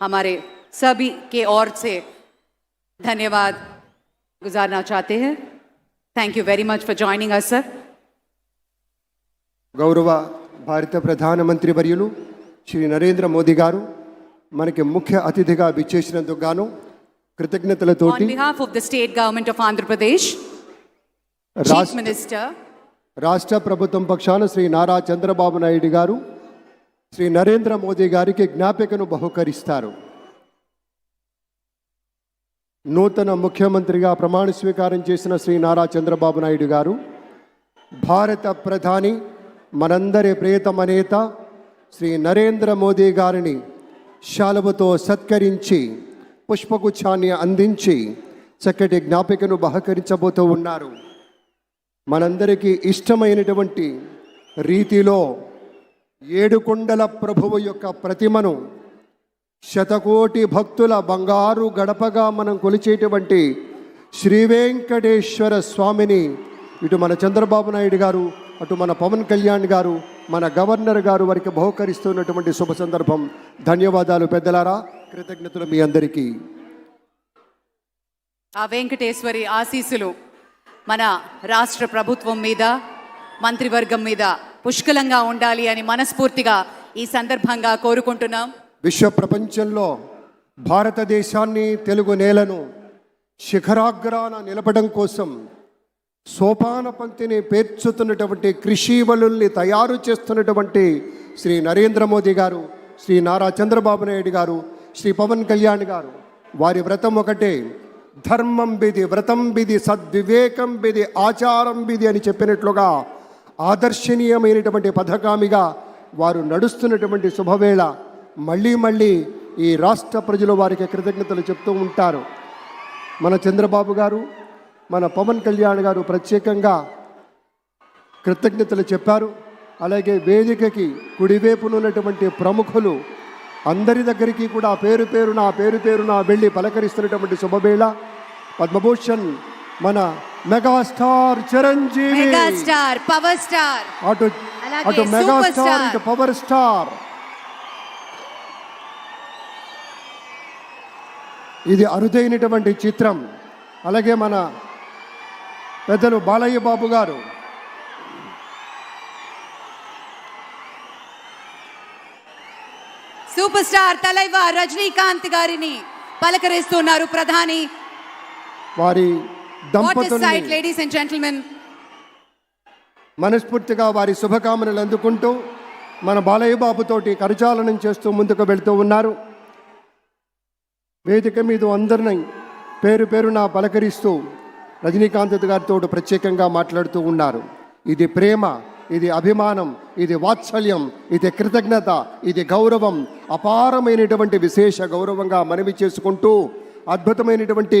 हमारे सभी के ओर से धन्यवाद गुजारना चाहते हैं thank you very much for joining us sir గౌరవ భారత ప్రధానమంత్రి వర్యులు శ్రీ నరేంద్ర మోదీ గారు మనకి ముఖ్య అతిథిగా విచ్చేసినందుకు గాను On కృతజ్ఞతలతోటి behalf of the state government of Andhra Pradesh, Chief రాష్ట్ర Minister, రాష్ట్ర ప్రభుత్వం పక్షాన శ్రీ నారా చంద్రబాబు నాయుడు గారు శ్రీ నరేంద్ర మోదీ గారికి జ్ఞాపికను బహుకరిస్తారు. నూతన ముఖ్యమంత్రిగా ప్రమాణ స్వీకారం చేసిన శ్రీ నారా చంద్రబాబు నాయుడు గారు భారత ప్రధాని మనందరి ప్రియతమ నేత శ్రీ నరేంద్ర మోదీ గారిని శాలువతో సత్కరించి పుష్పగుచ్ఛాన్ని అందించి చక్కటి జ్ఞాపికను బహకరించబోతూ ఉన్నారు. మనందరికీ ఇష్టమైనటువంటి రీతిలో ఏడుకొండల ప్రభువు యొక్క ప్రతిమను శతకోటి భక్తుల బంగారు గడపగా మనం కొలిచేటువంటి శ్రీ వెంకటేశ్వర స్వామిని ఇటు మన చంద్రబాబు నాయుడు గారు అటు మన పవన్ కళ్యాణ్ గారు మన గవర్నర్ గారు వారికి బహుకరిస్తున్నటువంటి శుభ సందర్భం. ధన్యవాదాలు పెద్దలారా. కృతజ్ఞతలు మీ అందరికీ. ఆ వెంకటేశ్వరి ఆశీస్సులు మన రాష్ట్ర ప్రభుత్వం మీద మంత్రివర్గం మీద పుష్కలంగా ఉండాలి అని మనస్ఫూర్తిగా ఈ సందర్భంగా కోరుకుంటున్నాం. విశ్వ ప్రపంచంలో భారతదేశాన్ని తెలుగు నేలను శిఖరాగ్రాన నిలపడం కోసం సోపాన పంక్తిని పేర్చుతున్నటువంటి కృషి వలుల్ని తయారు చేస్తున్నటువంటి శ్రీ నరేంద్ర మోదీ గారు శ్రీ నారా చంద్రబాబు నాయుడు గారు శ్రీ పవన్ కళ్యాణ్ గారు. వారి వ్రతం ఒకటే ధర్మం బిది వ్రతం బిది సద్వివేకం బిది ఆచారం బిది అని చెప్పినట్లుగా ఆదర్శనీయమైనటువంటి పథకామిగా వారు నడుస్తున్నటువంటి శుభవేళ మళ్ళీ మళ్ళీ ఈ రాష్ట్ర ప్రజలు వారికి కృతజ్ఞతలు చెప్తూ ఉంటారు. మన చంద్రబాబు గారు మన పవన్ కళ్యాణ్ గారు ప్రత్యేకంగా కృతజ్ఞతలు చెప్పారు. అలాగే వేదికకి కుడివైపునున్నటువంటి ప్రముఖులు అందరి దగ్గరికి కూడా పేరు పేరున పేరు పేరున వెళ్ళి పలకరిస్తున్నటువంటి శుభవేళ. పద్మభూషణ్ మన megastar Chiranjeevi megastar power star అటు అటు మెగాస్టార్ స్టార్. ఇటు పవర్ స్టార్ ఇది అరుదైనటువంటి చిత్రం. అలాగే మన పెద్దలు బాలయ్య బాబు గారు. సూపర్ స్టార్ తలైవ రజనీకాంత్ గారిని పలకరిస్తున్నారు ప్రధాని. వారి దంపతుల్ని మనస్ఫూర్తిగా వారి శుభకామనలు అందుకుంటూ మన బాలయ్య బాబుతోటి కరచాలనం చేస్తూ ముందుకు వెళ్తూ ఉన్నారు. వేదిక మీద అందరిని పేరు పేరున పలకరిస్తూ రజనీకాంత్ గారితో ప్రత్యేకంగా మాట్లాడుతూ ఉన్నారు. ఇది ప్రేమ ఇది అభిమానం ఇది వాత్సల్యం ఇది కృతజ్ఞత ఇది గౌరవం అపారమైనటువంటి విశేష గౌరవంగా మనవి చేసుకుంటూ అద్భుతమైనటువంటి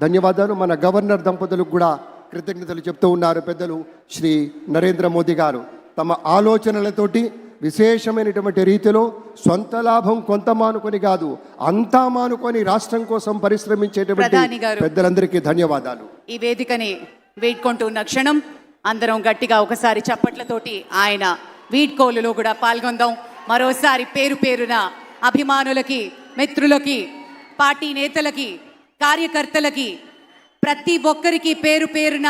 ధన్యవాదాలు. మన గవర్నర్ దంపతులకు కూడా కృతజ్ఞతలు చెప్తూ ఉన్నారు పెద్దలు శ్రీ నరేంద్ర మోదీ గారు. తమ ఆలోచనలతోటి విశేషమైనటువంటి రీతిలో సొంత లాభం కొంత మానుకొని కాదు అంతా మానుకొని రాష్ట్రం కోసం పరిశ్రమించేటువంటి. పెద్దలందరికీ ధన్యవాదాలు. ఈ వేదికని వేడుకుంటున్న క్షణం అందరం గట్టిగా ఒకసారి చప్పట్లతోటి ఆయన వీడ్కోలులో కూడా పాల్గొందాం. మరోసారి పేరు పేరున అభిమానులకి మిత్రులకి పార్టీ నేతలకి కార్యకర్తలకి ప్రతి ఒక్కరికి పేరు పేరున